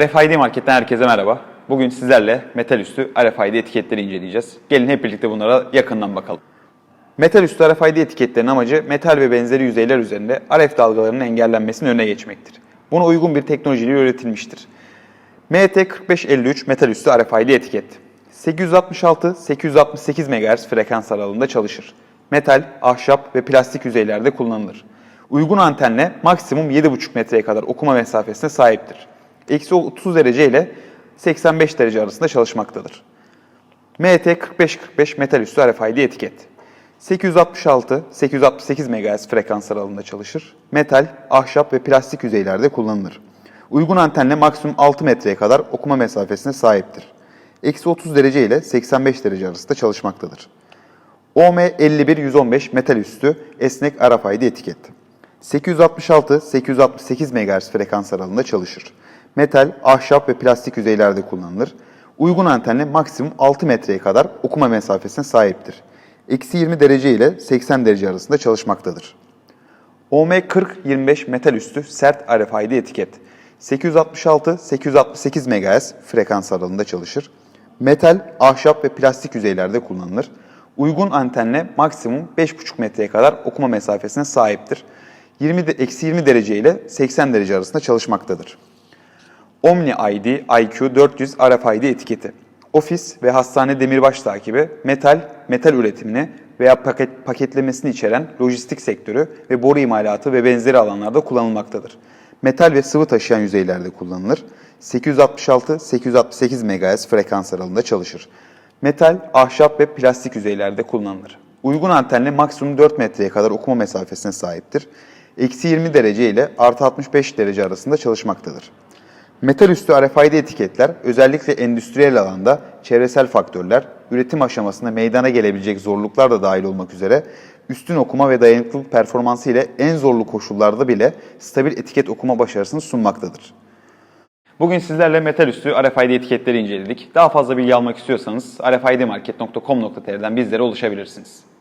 RFID Market'ten herkese merhaba. Bugün sizlerle metal üstü RFID etiketleri inceleyeceğiz. Gelin hep birlikte bunlara yakından bakalım. Metal üstü RFID etiketlerin amacı metal ve benzeri yüzeyler üzerinde RF dalgalarının engellenmesinin önüne geçmektir. Buna uygun bir teknolojiyle üretilmiştir. MT4553 metal üstü RFID etiket. 866-868 MHz frekans aralığında çalışır. Metal, ahşap ve plastik yüzeylerde kullanılır. Uygun antenle maksimum 7,5 metreye kadar okuma mesafesine sahiptir. Eksi 30 derece ile 85 derece arasında çalışmaktadır. MT4545 metal üstü RFID etiket. 866-868 MHz frekans aralığında çalışır. Metal, ahşap ve plastik yüzeylerde kullanılır. Uygun antenle maksimum 6 metreye kadar okuma mesafesine sahiptir. Eksi 30 derece ile 85 derece arasında çalışmaktadır. OM51115 metal üstü esnek RFID etiket. 866-868 MHz frekans aralığında çalışır. Metal, ahşap ve plastik yüzeylerde kullanılır. Uygun antenle maksimum 6 metreye kadar okuma mesafesine sahiptir. Eksi 20 derece ile 80 derece arasında çalışmaktadır. OM4025 metal üstü sert RFID etiket. 866-868 MHz frekans aralığında çalışır. Metal, ahşap ve plastik yüzeylerde kullanılır. Uygun antenle maksimum 5,5 metreye kadar okuma mesafesine sahiptir. 20 de, eksi 20 derece ile 80 derece arasında çalışmaktadır. Omni ID IQ 400 RFID etiketi. Ofis ve hastane demirbaş takibi, metal, metal üretimini veya paket, paketlemesini içeren lojistik sektörü ve boru imalatı ve benzeri alanlarda kullanılmaktadır. Metal ve sıvı taşıyan yüzeylerde kullanılır. 866-868 MHz frekans aralığında çalışır. Metal, ahşap ve plastik yüzeylerde kullanılır. Uygun antenle maksimum 4 metreye kadar okuma mesafesine sahiptir. Eksi 20 derece ile artı 65 derece arasında çalışmaktadır. Metal üstü RFID etiketler özellikle endüstriyel alanda çevresel faktörler, üretim aşamasında meydana gelebilecek zorluklar da dahil olmak üzere üstün okuma ve dayanıklılık performansı ile en zorlu koşullarda bile stabil etiket okuma başarısını sunmaktadır. Bugün sizlerle metal üstü RFID etiketleri inceledik. Daha fazla bilgi almak istiyorsanız rfidmarket.com.tr'den bizlere ulaşabilirsiniz.